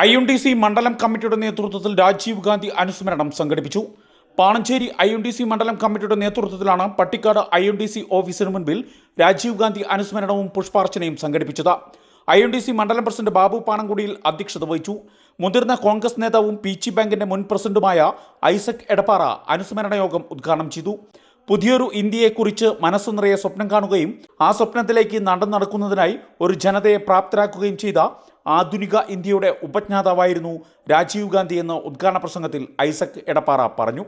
I M D C മണ്ഡലം കമ്മിറ്റിയുടെ നേതൃത്വത്തിൽ രാജീവ് ഗാന്ധി അനുസ്മരണം സംഘടിപ്പിച്ചു. Panancheri I M D C മണ്ഡലം കമ്മിറ്റിയുടെ നേതൃത്വത്തിലാണ് Pattikkad I M D C ഓഫീസിന് മുൻപിൽ രാജീവ് ഗാന്ധി അനുസ്മരണവും പുഷ്പാർച്ചനയും സംഘടിപ്പിച്ചത്. ഐ എം ഡി സി മണ്ഡലം പ്രസിഡന്റ് ബാബു പാണങ്കുടിയിൽ അധ്യക്ഷത വഹിച്ചു. മുതിർന്ന കോൺഗ്രസ് നേതാവും പി ചി ബാങ്കിന്റെ മുൻ പ്രസിഡന്റുമായ ഐസക് എടപ്പാറ അനുസ്മരണ യോഗം ഉദ്ഘാടനം ചെയ്തു. പുതിയൊരു ഇന്ത്യയെക്കുറിച്ച് മനസ്സ് നിറയെ സ്വപ്നം കാണുകയും ആ സ്വപ്നത്തിലേക്ക് നടന്നു നടക്കുന്നതിനായി ഒരു ജനതയെ പ്രാപ്തരാക്കുകയും ചെയ്ത ആധുനിക ഇന്ത്യയുടെ ഉപജ്ഞാതാവായിരുന്നു രാജീവ് ഗാന്ധി എന്ന് ഉദ്ഘാടന പ്രസംഗത്തിൽ ഐസക് എടപ്പാറ പറഞ്ഞു.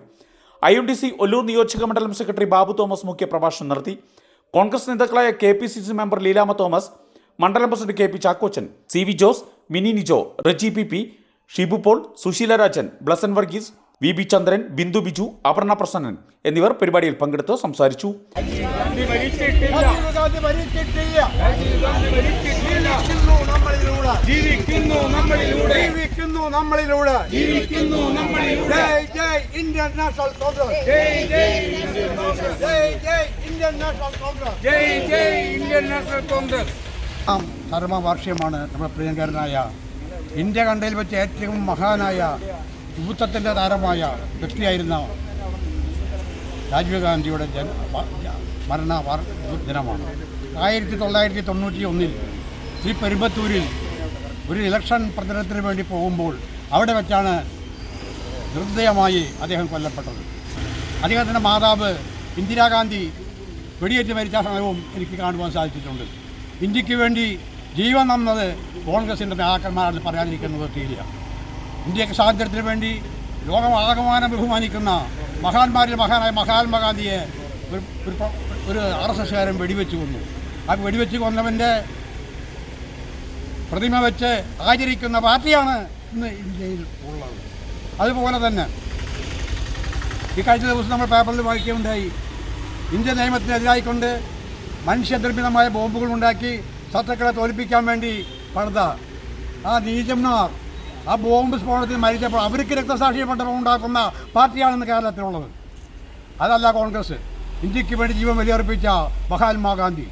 I M D C Ollur നിയോജക മണ്ഡലം സെക്രട്ടറി ബാബു തോമസ് മുഖ്യ പ്രഭാഷണം നടത്തി. കോൺഗ്രസ് നേതാക്കളായ K P C C member Leelamma Thomas മണ്ഡലം president K P Chackochan C V Jose Mini Nijo Reji P P Shibu Paul Susheela Rajan Blesson Varghese V B Chandran Bindu Biju Aparna Prasannan എന്നിവർ പരിപാടിയിൽ പങ്കെടുത്ത് സംസാരിച്ചു. ജീവിക്കുന്നു നമ്മളിലൂടെ ജയ് ജയ് Indian National Congress ജയ് ജയ് കോൺഗ്രസ് ജയ് ജയ് ഇന്ത്യൻ നാഷണൽ കോൺഗ്രസ് നമ്മുടെ പ്രിയങ്കരനായ ഇന്ത്യ കണ്ടയിൽ വെച്ച് ഏറ്റവും മഹാനായ യുവത്വത്തിന്റെ താരമായ വ്യക്തിയായിരുന്ന രാജീവ് ഗാന്ധിയുടെ ജന മരണ ദിനമാണ്. ആയിരത്തി തൊള്ളായിരത്തി തൊണ്ണൂറ്റി ഒന്നിൽ ശ്രീ പെരുമ്പത്തൂരിൽ ഒരു ഇലക്ഷൻ പ്രചരണത്തിന് വേണ്ടി പോകുമ്പോൾ അവിടെ വെച്ചാണ് നിർദ്ദയമായി അദ്ദേഹം കൊല്ലപ്പെട്ടത്. അദ്ദേഹത്തിന്റെ മാതാവ് ഇന്ദിരാഗാന്ധി വെടിയേറ്റ് മരിച്ച സമയവും എനിക്ക് കാണുവാൻ സാധിച്ചിട്ടുണ്ട്. ഇന്ത്യയ്ക്ക് വേണ്ടി ജീവൻ നന്നത് കോൺഗ്രസിന്റെ നേതാക്കന്മാരാണ് പറയാതിരിക്കുന്നത് തീരില്ല ഇന്ത്യയ്ക്ക് സ്വാതന്ത്ര്യത്തിന് വേണ്ടി ലോകമാകമാനം ബഹുമാനിക്കുന്ന മഹാന്മാരിൽ മഹാനായ മഹാത്മാഗാന്ധിയെ ഒരു ഒരു ആർ എസ് എസ്കാരൻ വെടിവെച്ച് കൊന്നു. ആ വെടിവെച്ച് കൊന്നവന്റെ പ്രതിമ വെച്ച് ആചരിക്കുന്ന പാർട്ടിയാണ് ഇന്ന് ഇന്ത്യയിൽ ഉള്ളത്. അതുപോലെ തന്നെ ഈ കഴിഞ്ഞ ദിവസം നമ്മൾ പേപ്പറിൽ വായിക്കുകയുണ്ടായി. ഇന്ത്യൻ നിയമത്തിനെതിരായിക്കൊണ്ട് മനുഷ്യനിർമ്മിതമായ ബോംബുകൾ ഉണ്ടാക്കി ശത്രുക്കളെ തോൽപ്പിക്കാൻ വേണ്ടി പണിത ആ നീചന്മാർ ആ ബോംബ് സ്ഫോടനത്തിൽ മരിച്ചപ്പോൾ അവർക്ക് രക്തസാക്ഷിയെ മണ്ഡപം ഉണ്ടാക്കുന്ന പാർട്ടിയാണെന്ന് കേരളത്തിലുള്ളത്. അതല്ല കോൺഗ്രസ്. ഇന്ത്യയ്ക്ക് വേണ്ടി ജീവൻ വലിയർപ്പിച്ച മഹാത്മാഗാന്ധി